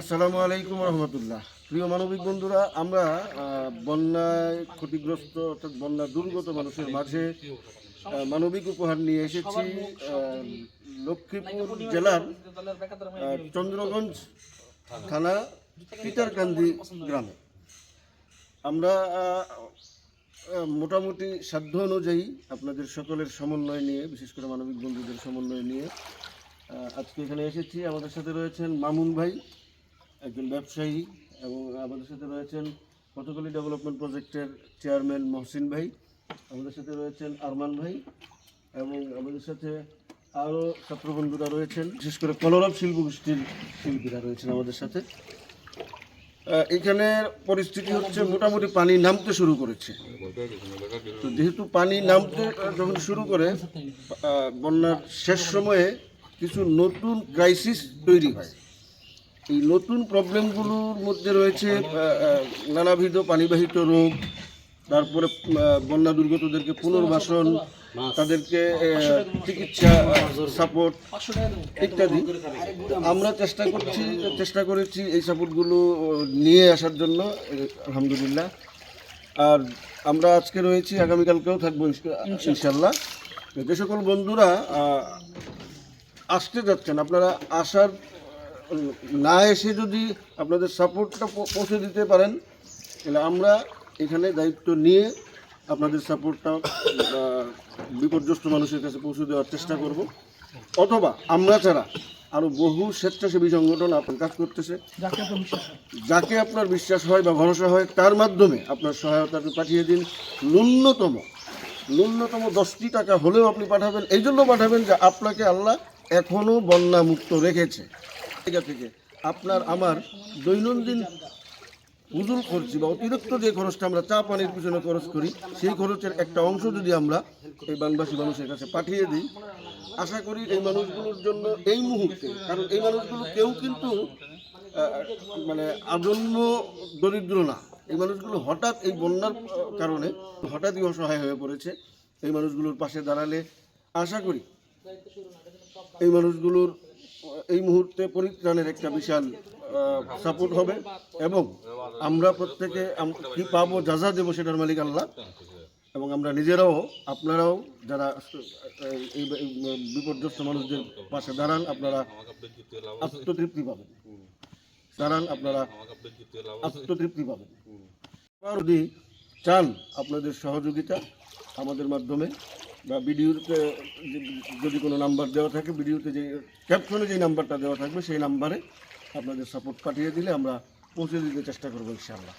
আসসালামু আলাইকুম রহমতুল্লাহ। প্রিয় মানবিক বন্ধুরা, আমরা বন্যায় ক্ষতিগ্রস্ত অর্থাৎ বন্যা দুর্গত মানুষের মাঝে মানবিক উপহার নিয়ে এসেছি লক্ষ্মীপুর জেলার চন্দ্রগঞ্জ থানা পিতারকান্দি গ্রামে। আমরা মোটামুটি সাধ্য অনুযায়ী আপনাদের সকলের সমন্বয় নিয়ে, বিশেষ করে মানবিক বন্ধুদের সমন্বয় নিয়ে আজকে এখানে এসেছি। আমাদের সাথে রয়েছেন মামুন ভাই। একজন ব্যবসায়ী এবং আমাদের সাথে রয়েছেন কতগুলি ডেভেলপমেন্ট প্রজেক্টের চেয়ারম্যান মহসিন ভাই আমাদের সাথে রয়েছেন আরমান ভাই এবং আমাদের সাথে আরও ছাত্র বন্ধুরা রয়েছেন বিশেষ করে কলরব শিল্প গোষ্ঠীর শিল্পীরা রয়েছেন আমাদের সাথে। আহ, এখানের পরিস্থিতি হচ্ছে মোটামুটি পানি নামতে শুরু করেছে। তো যেহেতু পানি নামতে যখন শুরু করে বন্যার শেষ সময়ে কিছু নতুন ক্রাইসিস তৈরি হয়। এই নতুন প্রবলেমগুলোর মধ্যে রয়েছে নানাবিধ পানিবাহিত রোগ তারপরে বন্যা দুর্গতদেরকে পুনর্বাসন তাদেরকে চিকিৎসা সাপোর্ট ইত্যাদি। আমরা চেষ্টা করছি চেষ্টা করেছি এই সাপোর্টগুলো নিয়ে আসার জন্য আলহামদুলিল্লাহ। আর আমরা আজকে রয়েছি আগামীকালকেও থাকব ইনশাল্লাহ যে সকল বন্ধুরা আসতে যাচ্ছেন আপনারা আসার না এসে যদি আপনাদের সাপোর্টটা পৌঁছে দিতে পারেন তাহলে আমরা এখানে দায়িত্ব নিয়ে আপনাদের সাপোর্টটা বিপর্যস্ত মানুষের কাছে পৌঁছে দেওয়ার চেষ্টা করব। অথবা আমরা ছাড়া আরও বহু স্বেচ্ছাসেবী সংগঠন আপনার কাজ করতেছে। যাকে আপনার বিশ্বাস হয়। বা ভরসা হয় তার মাধ্যমে আপনার সহায়তাকে পাঠিয়ে দিন। ন্যূনতম ন্যূনতম দশটি টাকা হলেও আপনি পাঠাবেন। এই জন্য পাঠাবেন যে আপনাকে আল্লাহ এখনও বন্যা মুক্ত রেখেছে। জায়গা থেকে আপনার আমার দৈনন্দিন উজুল খরচি বা অতিরিক্ত যে খরচটা আমরা চা পানির পিছনে খরচ করি, সেই খরচের একটা অংশ যদি আমরা এই বানবাসী মানুষের কাছে পাঠিয়ে দিই, আশা করি এই মানুষগুলোর জন্য এই মুহূর্তে, কারণ এই মানুষগুলো কেউ কিন্তু মানে আজন্ম দরিদ্র না। এই মানুষগুলো হঠাৎ এই বন্যার কারণে হঠাৎই অসহায় হয়ে পড়েছে। এই মানুষগুলোর পাশে দাঁড়ালে আশা করি এই মানুষগুলোর এই মুহূর্তে পরিত্রাণের একটা বিশাল সাপোর্ট হবে এবং আমরা প্রত্যেকে কি পাবো, যা যা দেবো সেটার মালিক আল্লাহ। এবং আমরা নিজেরাও, আপনারাও যারা এই- বিপর্যস্ত মানুষদের পাশে দাঁড়ান, আপনারা আত্মতৃপ্তি পাবেন। দাঁড়ান, আপনারা আত্মতৃপ্তি পাবেন। যদি চান আপনাদের সহযোগিতা আমাদের মাধ্যমে বা ভিডিওতে যদি কোনো নাম্বার দেওয়া থাকে ভিডিওতে যে ক্যাপশনে যে নাম্বারটা দেওয়া থাকবে, সেই নাম্বারে আপনাদের সাপোর্ট পাঠিয়ে দিলে আমরা পৌঁছে দিতে চেষ্টা করব ইনশাআল্লাহ।